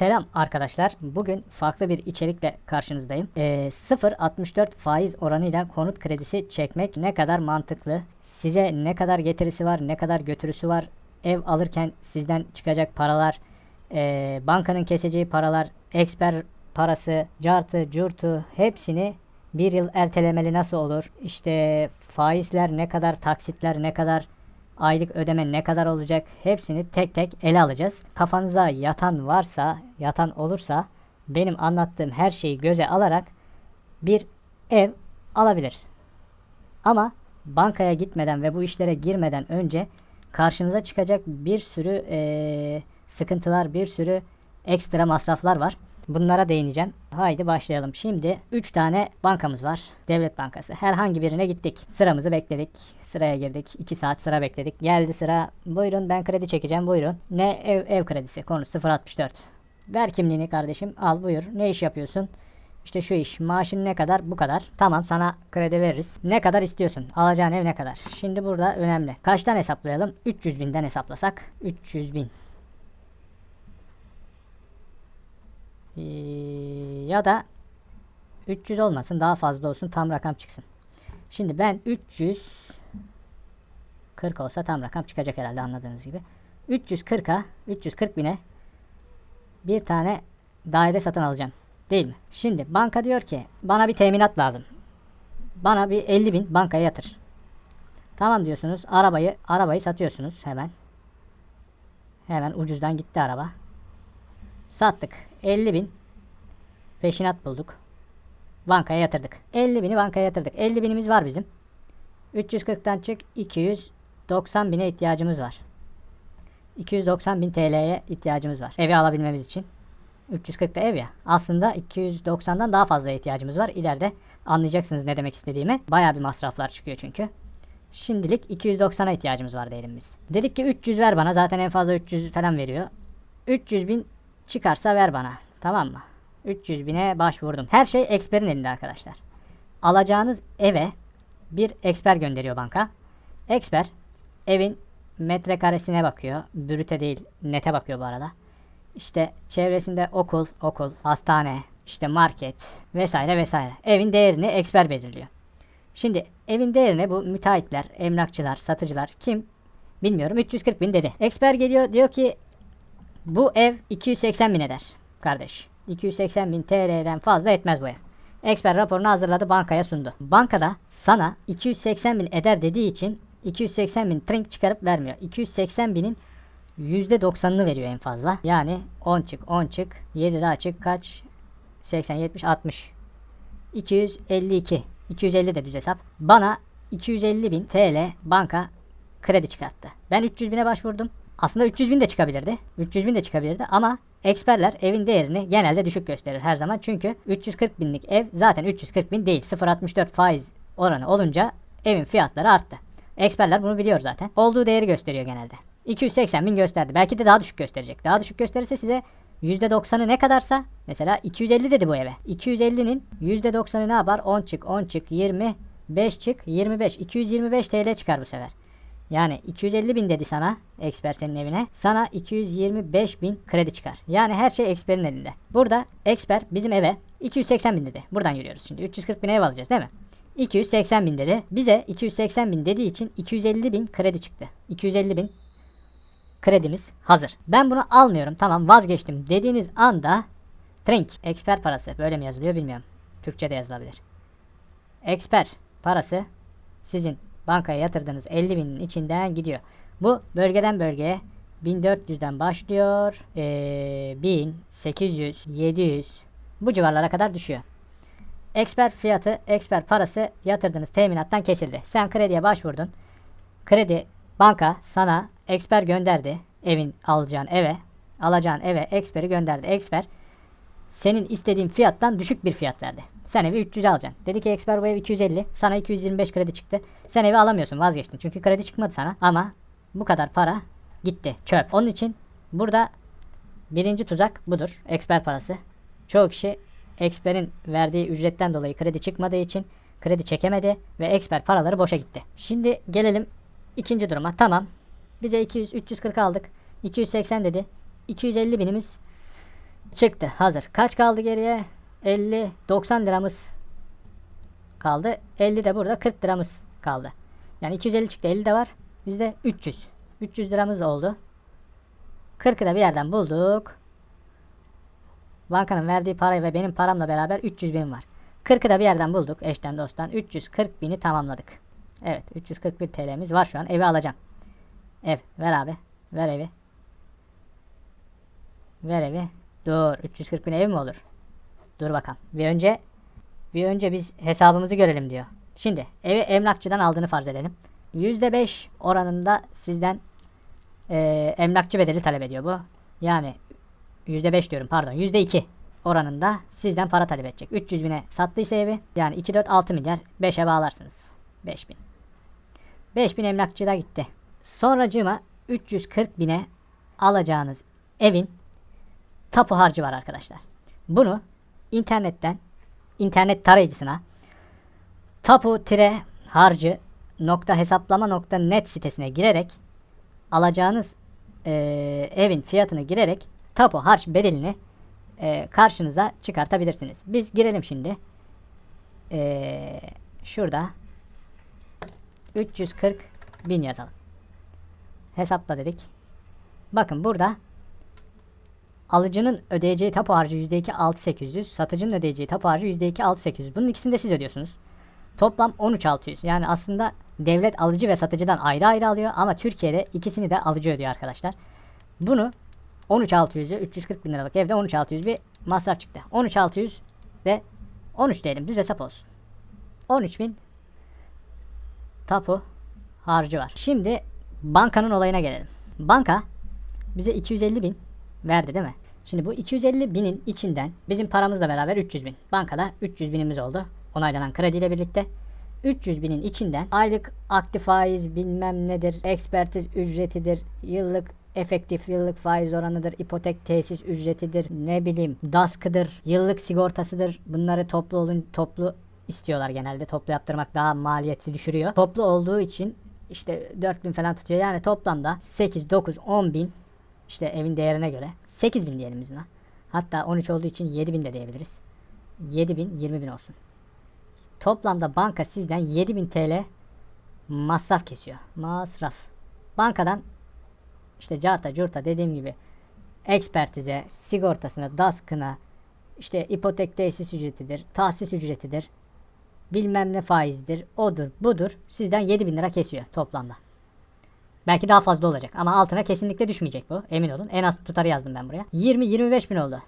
Selam arkadaşlar. Bugün farklı bir içerikle karşınızdayım. Ee, 0.64 faiz oranıyla konut kredisi çekmek ne kadar mantıklı? Size ne kadar getirisi var, ne kadar götürüsü var? Ev alırken sizden çıkacak paralar, ee, bankanın keseceği paralar, eksper parası, cartı, curtu hepsini bir yıl ertelemeli nasıl olur? İşte faizler ne kadar, taksitler ne kadar, aylık ödeme ne kadar olacak hepsini tek tek ele alacağız. Kafanıza yatan varsa, yatan olursa benim anlattığım her şeyi göze alarak bir ev alabilir. Ama bankaya gitmeden ve bu işlere girmeden önce karşınıza çıkacak bir sürü eee, sıkıntılar, bir sürü ekstra masraflar var. Bunlara değineceğim. Haydi başlayalım. Şimdi 3 tane bankamız var. Devlet Bankası. Herhangi birine gittik. Sıramızı bekledik. Sıraya girdik. 2 saat sıra bekledik. Geldi sıra. Buyurun ben kredi çekeceğim. Buyurun. Ne ev, ev kredisi? Konu 064. Ver kimliğini kardeşim. Al buyur. Ne iş yapıyorsun? İşte şu iş. Maaşın ne kadar? Bu kadar. Tamam sana kredi veririz. Ne kadar istiyorsun? Alacağın ev ne kadar? Şimdi burada önemli. Kaçtan hesaplayalım? 300 binden hesaplasak. 300 bin. Ee, ya da 300 olmasın daha fazla olsun tam rakam çıksın. Şimdi ben 340 olsa tam rakam çıkacak herhalde anladığınız gibi. 340'a 340 bine bir tane daire satın alacağım. Değil mi? Şimdi banka diyor ki bana bir teminat lazım. Bana bir 50 bin bankaya yatır. Tamam diyorsunuz. Arabayı arabayı satıyorsunuz hemen. Hemen ucuzdan gitti araba. Sattık. 50 bin peşinat bulduk. Bankaya yatırdık. 50 bini bankaya yatırdık. 50 binimiz var bizim. 340'tan çık 290 bine ihtiyacımız var. 290 bin TL'ye ihtiyacımız var. Evi alabilmemiz için. 340 da ev ya. Aslında 290'dan daha fazla ihtiyacımız var. İleride anlayacaksınız ne demek istediğimi. Baya bir masraflar çıkıyor çünkü. Şimdilik 290'a ihtiyacımız var diyelim biz. Dedik ki 300 ver bana. Zaten en fazla 300 falan veriyor. 300 bin çıkarsa ver bana. Tamam mı? 300 bine başvurdum. Her şey eksperin elinde arkadaşlar. Alacağınız eve bir eksper gönderiyor banka. Eksper evin metrekaresine bakıyor. Brüte değil nete bakıyor bu arada. İşte çevresinde okul, okul, hastane, işte market vesaire vesaire. Evin değerini eksper belirliyor. Şimdi evin değerini bu müteahhitler, emlakçılar, satıcılar kim bilmiyorum 340 bin dedi. Eksper geliyor diyor ki bu ev 280 bin eder kardeş. 280 bin TL'den fazla etmez bu ev. Eksper raporunu hazırladı bankaya sundu. Bankada sana 280 bin eder dediği için 280 bin trink çıkarıp vermiyor. 280 binin %90'ını veriyor en fazla. Yani 10 çık 10 çık 7 daha çık kaç 80 70 60 252 250 de düz hesap. Bana 250 bin TL banka kredi çıkarttı. Ben 300 bine başvurdum. Aslında 300 bin de çıkabilirdi. 300 bin de çıkabilirdi ama eksperler evin değerini genelde düşük gösterir her zaman. Çünkü 340 binlik ev zaten 340 bin değil. 0.64 faiz oranı olunca evin fiyatları arttı. Eksperler bunu biliyor zaten. Olduğu değeri gösteriyor genelde. 280 bin gösterdi. Belki de daha düşük gösterecek. Daha düşük gösterirse size %90'ı ne kadarsa mesela 250 dedi bu eve. 250'nin %90'ı ne yapar? 10 çık 10 çık 20 5 çık 25 225 TL çıkar bu sefer. Yani 250 bin dedi sana eksper senin evine. Sana 225 bin kredi çıkar. Yani her şey eksperin elinde. Burada eksper bizim eve 280 bin dedi. Buradan yürüyoruz şimdi. 340 bin ev alacağız değil mi? 280 bin dedi. Bize 280 bin dediği için 250 bin kredi çıktı. 250 bin kredimiz hazır. Ben bunu almıyorum tamam vazgeçtim dediğiniz anda Trink eksper parası böyle mi yazılıyor bilmiyorum. Türkçe de yazılabilir. Eksper parası sizin bankaya yatırdığınız 50 binin içinden gidiyor. Bu bölgeden bölgeye 1400'den başlıyor. Ee, 1000, 800, 700 bu civarlara kadar düşüyor. Eksper fiyatı, eksper parası yatırdığınız teminattan kesildi. Sen krediye başvurdun. Kredi banka sana eksper gönderdi. Evin alacağın eve, alacağın eve eksperi gönderdi. Eksper senin istediğin fiyattan düşük bir fiyat verdi. Sen evi 300 alacaksın. Dedi ki eksper bu ev 250. Sana 225 kredi çıktı. Sen evi alamıyorsun vazgeçtin. Çünkü kredi çıkmadı sana. Ama bu kadar para gitti. Çöp. Onun için burada birinci tuzak budur. Eksper parası. Çoğu kişi eksperin verdiği ücretten dolayı kredi çıkmadığı için kredi çekemedi ve eksper paraları boşa gitti. Şimdi gelelim ikinci duruma. Tamam. Bize 200 340 aldık. 280 dedi. 250 binimiz Çıktı. Hazır. Kaç kaldı geriye? 50, 90 liramız kaldı. 50 de burada 40 liramız kaldı. Yani 250 çıktı. 50 de var. Bizde 300. 300 liramız oldu. 40'ı da bir yerden bulduk. Bankanın verdiği parayı ve benim paramla beraber 300 bin var. 40'ı da bir yerden bulduk eşten dosttan. 340 bini tamamladık. Evet 341 TL'miz var şu an. Evi alacağım. Ev ver abi. Ver evi. Ver evi. Dur 340 bin ev mi olur? Dur bakalım. Bir önce bir önce biz hesabımızı görelim diyor. Şimdi evi emlakçıdan aldığını farz edelim. %5 oranında sizden eee, emlakçı bedeli talep ediyor bu. Yani %5 diyorum pardon %2 oranında sizden para talep edecek. 300 bine sattıysa evi yani 2 4 6 milyar 5'e bağlarsınız. 5000. 5000 emlakçıda gitti. Sonracığıma 340 bine alacağınız evin tapu harcı var arkadaşlar. Bunu internetten internet tarayıcısına tapu tire harcı nokta hesaplama nokta net sitesine girerek alacağınız eee, evin fiyatını girerek tapu harç bedelini eee, karşınıza çıkartabilirsiniz. Biz girelim şimdi. Eee, şurada 340 bin yazalım. Hesapla dedik. Bakın burada alıcının ödeyeceği tapu harcı %2 6800, satıcının ödeyeceği tapu harcı %2 6800. Bunun ikisini de siz ödüyorsunuz. Toplam 13600. Yani aslında devlet alıcı ve satıcıdan ayrı ayrı alıyor ama Türkiye'de ikisini de alıcı ödüyor arkadaşlar. Bunu 13600'ü 340 bin liralık evde 13600 bir masraf çıktı. 13600 de 13 diyelim düz hesap olsun. 13000 tapu harcı var. Şimdi bankanın olayına gelelim. Banka bize 250 bin verdi değil mi? Şimdi bu 250 binin içinden bizim paramızla beraber 300 bin. Bankada 300 binimiz oldu. Onaylanan krediyle birlikte. 300 binin içinden aylık aktif faiz bilmem nedir, ekspertiz ücretidir, yıllık efektif yıllık faiz oranıdır, ipotek tesis ücretidir, ne bileyim DASK'ıdır, yıllık sigortasıdır. Bunları toplu olun toplu istiyorlar genelde. Toplu yaptırmak daha maliyeti düşürüyor. Toplu olduğu için işte 4000 falan tutuyor. Yani toplamda 8, 9, 10 bin işte evin değerine göre 8 bin diyelim biz buna. Hatta 13 olduğu için 7 bin de diyebiliriz. 7 bin 20 bin olsun. Toplamda banka sizden 7000 TL masraf kesiyor. Masraf. Bankadan işte carta curta dediğim gibi ekspertize, sigortasına, DASK'ına, işte ipotek tesis ücretidir, tahsis ücretidir, bilmem ne faizidir, odur, budur. Sizden 7000 lira kesiyor toplamda. Belki daha fazla olacak ama altına kesinlikle düşmeyecek bu. Emin olun. En az tutarı yazdım ben buraya. 20-25 bin oldu.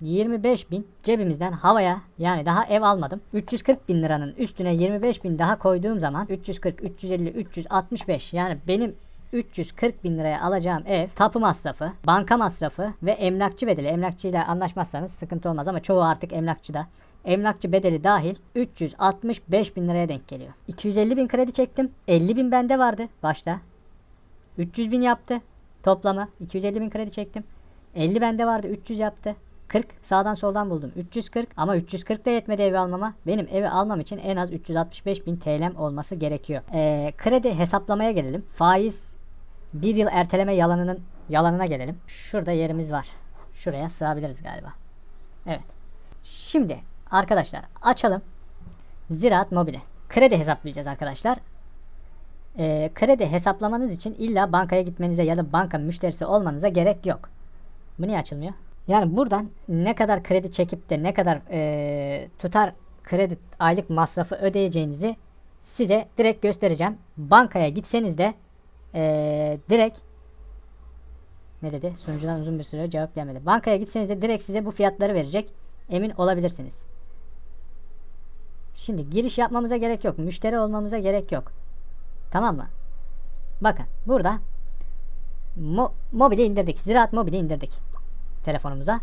25 bin cebimizden havaya yani daha ev almadım. 340 bin liranın üstüne 25 bin daha koyduğum zaman 340, 350, 365 yani benim 340 bin liraya alacağım ev tapu masrafı, banka masrafı ve emlakçı bedeli. Emlakçıyla anlaşmazsanız sıkıntı olmaz ama çoğu artık emlakçıda. Emlakçı bedeli dahil 365 bin liraya denk geliyor. 250 bin kredi çektim. 50 bin bende vardı başta. 300 bin yaptı toplamı. 250 bin kredi çektim. 50 bende vardı 300 yaptı. 40 sağdan soldan buldum. 340 ama 340 da yetmedi evi almama. Benim evi almam için en az 365 bin TL'm olması gerekiyor. Ee, kredi hesaplamaya gelelim. Faiz bir yıl erteleme yalanının yalanına gelelim. Şurada yerimiz var. Şuraya sığabiliriz galiba. Evet. Şimdi arkadaşlar açalım. Ziraat Mobile. Kredi hesaplayacağız arkadaşlar. Ee, kredi hesaplamanız için illa bankaya gitmenize ya da banka müşterisi olmanıza gerek yok. Bu niye açılmıyor? Yani buradan ne kadar kredi çekip de ne kadar eee, tutar kredi aylık masrafı ödeyeceğinizi size direkt göstereceğim. Bankaya gitseniz de eee, direkt ne dedi? Sunucudan uzun bir süre cevap gelmedi. Bankaya gitseniz de direkt size bu fiyatları verecek. Emin olabilirsiniz. Şimdi giriş yapmamıza gerek yok. Müşteri olmamıza gerek yok. Tamam mı? Bakın burada mo mobili indirdik. Ziraat mobili indirdik telefonumuza.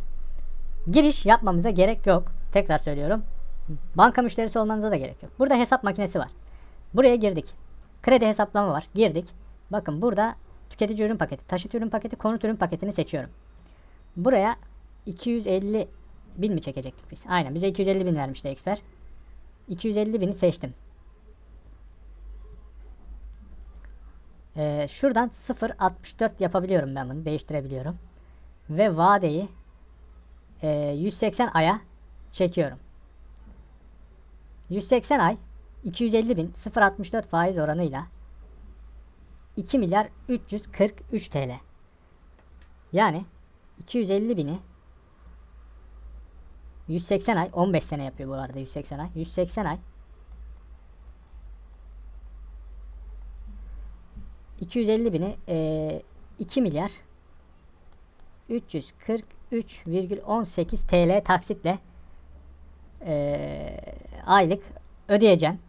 Giriş yapmamıza gerek yok. Tekrar söylüyorum. Banka müşterisi olmanıza da gerek yok. Burada hesap makinesi var. Buraya girdik. Kredi hesaplama var. Girdik. Bakın burada tüketici ürün paketi, taşıt ürün paketi, konut ürün paketini seçiyorum. Buraya 250 bin mi çekecektik biz? Aynen bize 250 bin vermişti Expert. 250 bini seçtim. Ee, şuradan 0.64 yapabiliyorum ben bunu. Değiştirebiliyorum. Ve vadeyi e, 180 aya çekiyorum. 180 ay 250 bin 0.64 faiz oranıyla 2 milyar 343 TL. Yani 250 bini 180 ay 15 sene yapıyor bu arada 180 ay. 180 ay 250 bini e, 2 milyar 343,18 TL taksitle e, aylık ödeyeceğim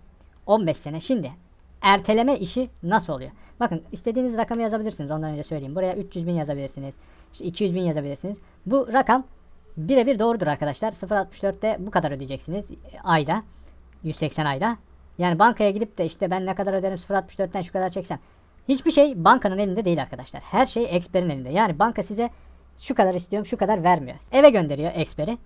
15 sene. Şimdi erteleme işi nasıl oluyor? Bakın istediğiniz rakamı yazabilirsiniz. Ondan önce söyleyeyim. Buraya 300 bin yazabilirsiniz. İşte 200 bin yazabilirsiniz. Bu rakam birebir doğrudur arkadaşlar. 0.64'te bu kadar ödeyeceksiniz e, ayda. 180 ayda. Yani bankaya gidip de işte ben ne kadar öderim 0.64'ten şu kadar çeksem. Hiçbir şey bankanın elinde değil arkadaşlar. Her şey eksperin elinde. Yani banka size şu kadar istiyorum şu kadar vermiyor. Eve gönderiyor eksperi.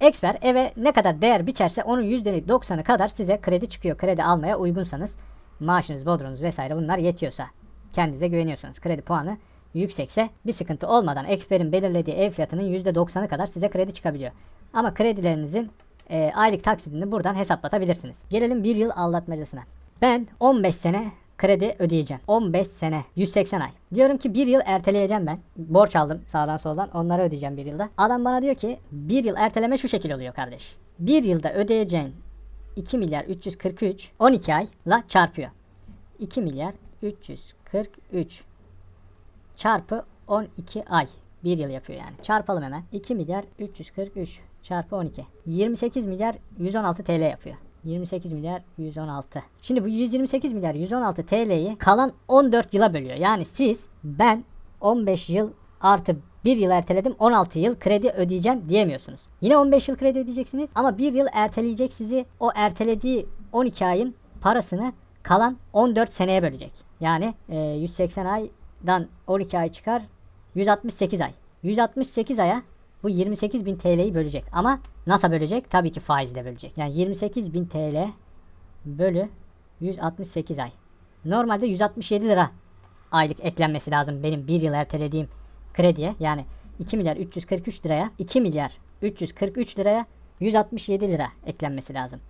Eksper eve ne kadar değer biçerse onun %90'ı kadar size kredi çıkıyor. Kredi almaya uygunsanız maaşınız, bodrunuz vesaire bunlar yetiyorsa kendinize güveniyorsanız kredi puanı yüksekse bir sıkıntı olmadan eksperin belirlediği ev fiyatının %90'ı kadar size kredi çıkabiliyor. Ama kredilerinizin e, aylık taksidini buradan hesaplatabilirsiniz. Gelelim bir yıl aldatmacasına. Ben 15 sene kredi ödeyeceğim. 15 sene. 180 ay. Diyorum ki bir yıl erteleyeceğim ben. Borç aldım sağdan soldan. Onları ödeyeceğim bir yılda. Adam bana diyor ki bir yıl erteleme şu şekil oluyor kardeş. Bir yılda ödeyeceğin 2 milyar 343 12 ayla çarpıyor. 2 milyar 343 çarpı 12 ay. Bir yıl yapıyor yani. Çarpalım hemen. 2 milyar 343 çarpı 12. 28 milyar 116 TL yapıyor. 28 milyar 116. Şimdi bu 128 milyar 116 TL'yi kalan 14 yıla bölüyor. Yani siz ben 15 yıl artı 1 yıl erteledim 16 yıl kredi ödeyeceğim diyemiyorsunuz. Yine 15 yıl kredi ödeyeceksiniz ama 1 yıl erteleyecek sizi o ertelediği 12 ayın parasını kalan 14 seneye bölecek. Yani e, 180 aydan 12 ay çıkar 168 ay. 168 aya bu 28 bin TL'yi bölecek. Ama nasıl bölecek? Tabii ki faizle bölecek. Yani 28 bin TL bölü 168 ay. Normalde 167 lira aylık eklenmesi lazım benim bir yıl ertelediğim krediye. Yani 2 milyar 343 liraya 2 milyar 343 liraya 167 lira eklenmesi lazım.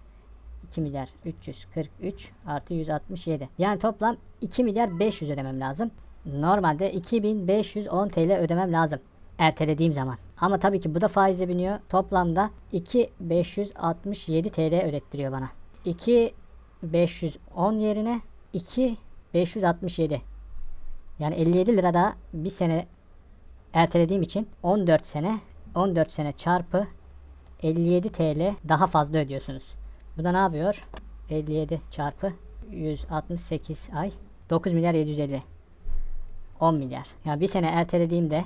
2 milyar 343 artı 167. Yani toplam 2 milyar 500 ödemem lazım. Normalde 2510 TL ödemem lazım ertelediğim zaman. Ama tabii ki bu da faize biniyor. Toplamda 2567 TL ödettiriyor bana. 2510 yerine 2567. Yani 57 lira daha bir sene ertelediğim için 14 sene 14 sene çarpı 57 TL daha fazla ödüyorsunuz. Bu da ne yapıyor? 57 çarpı 168 ay 9 milyar 750 10 milyar. Yani bir sene ertelediğimde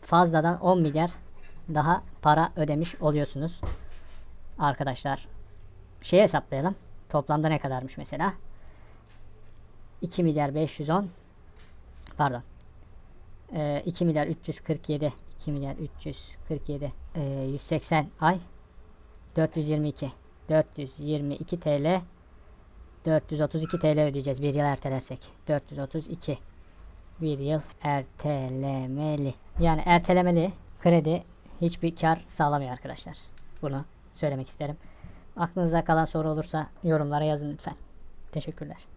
fazladan 10 milyar daha para ödemiş oluyorsunuz. Arkadaşlar şey hesaplayalım. Toplamda ne kadarmış mesela? 2 milyar 510 pardon. Ee, 2 milyar 347 2 milyar 347 ee, 180 ay 422 422 TL 432 TL ödeyeceğiz bir yıl ertelersek 432 bir yıl ertelemeli. Yani ertelemeli kredi hiçbir kar sağlamıyor arkadaşlar. Bunu söylemek isterim. Aklınıza kalan soru olursa yorumlara yazın lütfen. Teşekkürler.